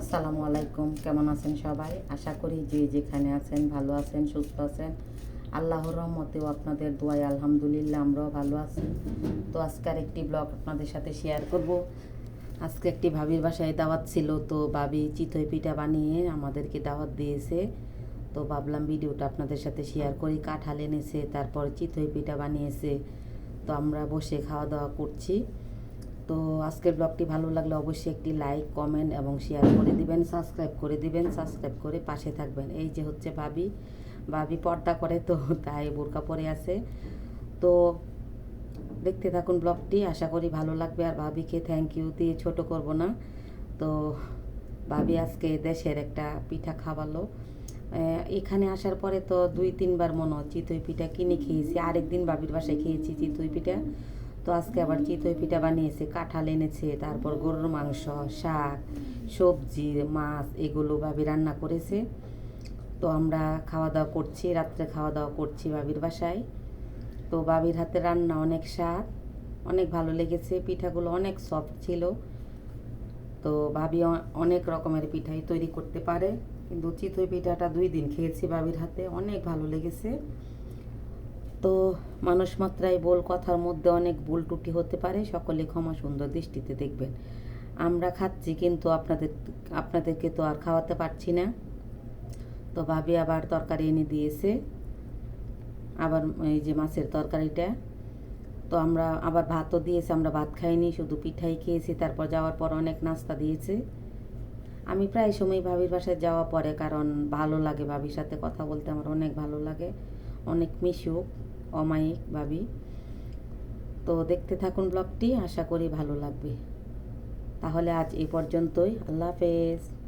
আসসালামু আলাইকুম, কেমন আছেন সবাই? আশা করি যে যেখানে আছেন, ভালো আছেন, সুস্থ আছেন। আল্লাহর রহমতেও আপনাদের দোয়াই আলহামদুলিল্লাহ আমরাও ভালো আছি। তো আজকের একটি ব্লগ আপনাদের সাথে শেয়ার করব। আজকে একটি ভাবির বাসায় দাওয়াত ছিল, তো ভাবি চিতই পিঠা বানিয়ে আমাদেরকে দাওয়াত দিয়েছে। তো ভাবলাম ভিডিওটা আপনাদের সাথে শেয়ার করি, কাঁঠাল এনেছে, তারপর চিতই পিঠা বানিয়েছে। তো আমরা বসে খাওয়া দাওয়া করছি। তো আজকের ব্লগটি ভালো লাগলে অবশ্যই একটি লাইক, কমেন্ট এবং শেয়ার করে দিবেন, সাবস্ক্রাইব করে দিবেন, সাবস্ক্রাইব করে পাশে থাকবেন। এই যে হচ্ছে ভাবি ভাবি পর্দা করে তো তাই বোরকা পরে আছে। তো দেখতে থাকুন ব্লগটি, আশা করি ভালো লাগবে। আর ভাবিকে থ্যাংক ইউ দিয়ে ছোট করব না। তো ভাবি আজকে দেশের একটা পিঠা খাওয়ালো। এখানে আসার পরে তো দুই তিনবার মনে হয় চিতই পিঠা কিনে খেয়েছি। আরেকদিন ভাবির বাসায় খেয়েছি চিতই পিঠা। তো আজকে আবার চিতই পিঠা বানিয়েছে, কাঁঠাল এনেছে, তারপর গরুর মাংস, শাক, সবজি, মাছ, এগুলো ভাবি রান্না করেছে। তো আমরা খাওয়া দাওয়া করছি, রাত্রে খাওয়া দাওয়া করছি বাবির বাসায়। তো বাবির হাতে রান্না অনেক স্বাদ, অনেক ভালো লেগেছে, পিঠাগুলো অনেক সফট ছিল। তো ভাবি অনেক রকমের পিঠাই তৈরি করতে পারে, কিন্তু চিতই পিঠাটা দুই দিন খেয়েছি বাবির হাতে, অনেক ভালো লেগেছে। তো মানুষ মাত্রায় বল কথার মধ্যে অনেক ভুল টুটি হতে পারে, সকলে ক্ষমা সুন্দর দৃষ্টিতে দেখবেন। আমরা খাচ্ছি কিন্তু আপনাদের, আপনাদেরকে তো আর খাওয়াতে পারছি না। তো ভাবি আবার তরকারি এনে দিয়েছে, আবার এই যে মাছের তরকারিটা। তো আমরা আবার ভাতও দিয়েছে, আমরা ভাত খাইনি, শুধু পিঠাই খেয়েছি, তারপর যাওয়ার পর অনেক নাস্তা দিয়েছে। আমি প্রায় সময় ভাবির বাসায় যাওয়া পরে, কারণ ভালো লাগে ভাবির সাথে কথা বলতে, আমার অনেক ভালো লাগে। অনেক মিশুক অমায়িক ভাবি। তো দেখতে থাকুন ব্লগটি, আশা করি ভালো লাগবে। তাহলে আজ এই পর্যন্তই। আল্লাহ হাফেজ।